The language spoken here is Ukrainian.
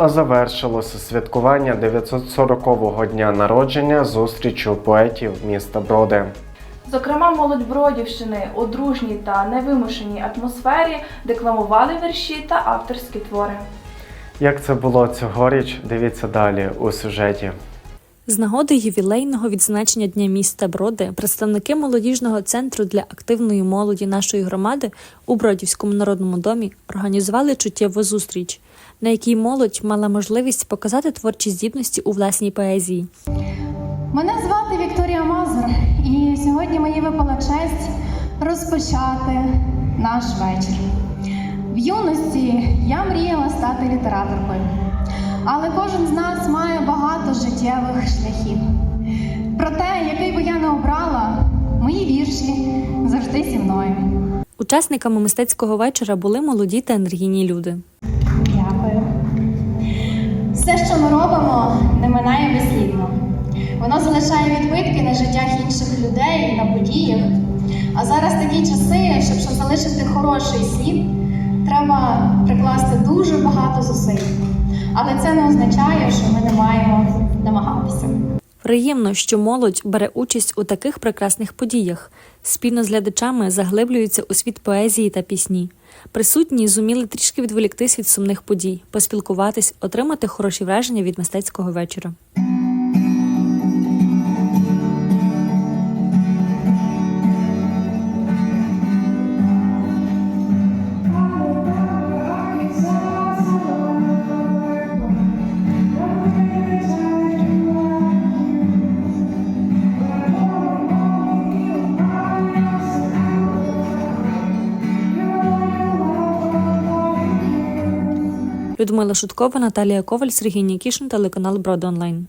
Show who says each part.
Speaker 1: а завершилося святкування 940-го дня народження зустрічю поетів міста Броди.
Speaker 2: Зокрема, молодь Бродівщини у дружній та невимушеній атмосфері декламували вірші та авторські твори.
Speaker 1: Як це було цьогоріч, дивіться далі у сюжеті.
Speaker 3: З нагоди ювілейного відзначення Дня міста Броди представники молодіжного центру для активної молоді нашої громади у Бродівському народному домі організували чуттєву зустріч, на якій молодь мала можливість показати творчі здібності у власній поезії.
Speaker 4: Мене звати Вікторія Мазур, і сьогодні мені випала честь розпочати наш вечір. В юності я мріяла стати літераторкою, але кожен з нас має багато життєвих шляхів. Проте, який би я не обрала, мої вірші завжди зі мною.
Speaker 3: Учасниками мистецького вечора були молоді та енергійні люди.
Speaker 4: Все, що ми робимо, не минає безслідно. Воно залишає відбитки на життях інших людей, на подіях. А зараз такі часи, щоб, щоб залишити хороший слід, треба прикласти дуже багато зусиль. Але це не означає, що ми не маємо намагатися.
Speaker 3: Приємно, що молодь бере участь у таких прекрасних подіях, спільно з глядачами заглиблюються у світ поезії та пісні. Присутні зуміли трішки відволіктись від сумних подій, поспілкуватись, отримати хороші враження від мистецького вечора. Людмила Шуткова, Наталія Коваль, Сергій Нікішин, телеканал Бродонлайн.